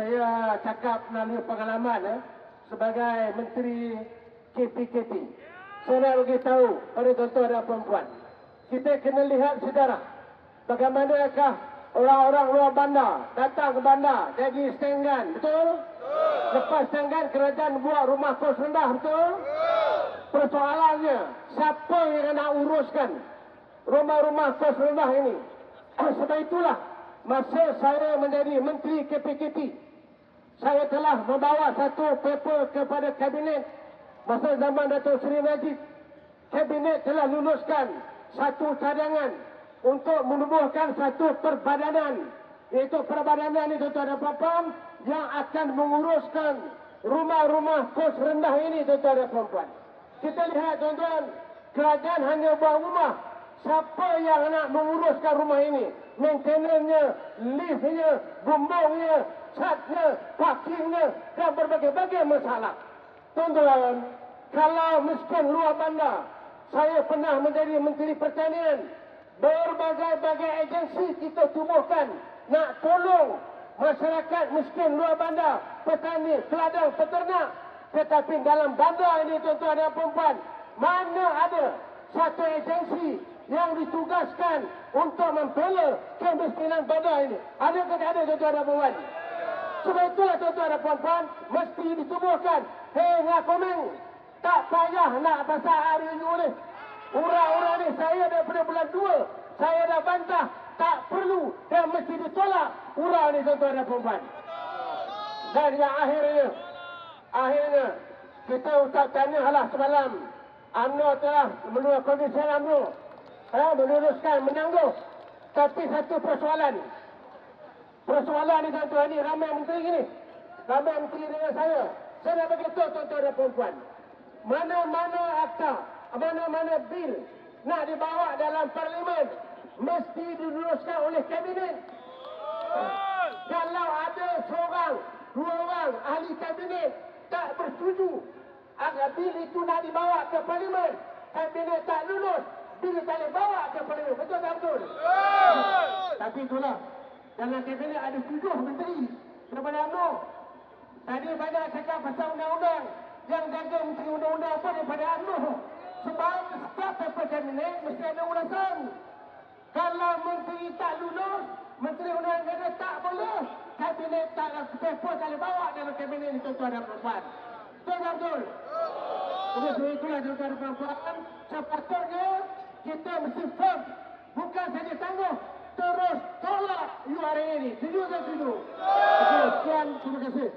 saya cakap melalui pengalaman eh, sebagai Menteri KPKP. Saya nak beritahu pada tuan-tuan dan puan-puan. Kita kena lihat sejarah. Bagaimanakah orang-orang luar bandar datang ke bandar jadi stengan, betul? Lepas stengan kerajaan buat rumah kos rendah, betul? Persoalannya, siapa yang nak uruskan rumah-rumah kos rendah ini? Sebab itulah masa saya menjadi Menteri KPKP, saya telah membawa satu paper kepada Kabinet masa zaman Datuk Seri Najib. Kabinet telah luluskan satu cadangan untuk menubuhkan satu perbadanan. Iaitu perbadanan itu tuan dan puan yang akan menguruskan rumah-rumah kos rendah ini tuan dan puan kita lihat tuan-tuan kerajaan hanya buat rumah siapa yang nak menguruskan rumah ini? Maintenance-nya liftnya bumbungnya catnya parkingnya dan berbagai-bagai masalah. Tuan-tuan kalau miskin luar bandar saya pernah menjadi menteri pertanian. Berbagai-bagai agensi kita tubuhkan nak tolong masyarakat miskin luar bandar, petani, peladang, peternak. Tetapi dalam bandar ini tuan-tuan dan perempuan, mana ada satu agensi yang ditugaskan untuk membela kemiskinan bandar ini? Ada ke tidak ada tuan-tuan dan perempuan? Sebab itulah tuan-tuan dan perempuan, mesti ditubuhkan. Hei, ngakomeng, tak payah nak pasal hari ini oleh Urang-urang ni saya daripada bulan 2 saya dah bantah tak perlu dan mesti ditolak urang ni tuan-tuan dan puan Dan yang akhirnya akhirnya kita ucap tanya halah semalam UMNO telah menurut kondisi UMNO ha, meluruskan menangguh tapi satu persoalan. Persoalan ni tuan-tuan ni ramai menteri ni ramai menteri dengan saya. Saya nak beritahu tuan-tuan dan puan mana-mana akta mana-mana bil nak dibawa dalam parlimen mesti diluruskan oleh kabinet. Kalau ada seorang, dua orang ahli kabinet tak bersetuju agar bil itu nak dibawa ke parlimen, kabinet tak lulus, tak boleh bawa ke parlimen. Betul tak betul? Tapi itulah, dalam kabinet ada tujuh menteri daripada UMNO. Tadi banyak cakap pasal undang-undang. Yang jaga menteri undang-undang apa daripada UMNO. Sebab setiap paper kabinet mesti ada ulasan. Kalau menteri tak lulus, menteri undang negara tak boleh. Kabinet tak paper tak bawa dalam kabinet ini tuan-tuan dan puan Betul tak betul? Jadi sebab itulah tuan-tuan dan puan sepatutnya kita mesti firm. Bukan saja tangguh, terus tolak URA ini. Setuju tak setuju? Okey, sekian. Terima kasih.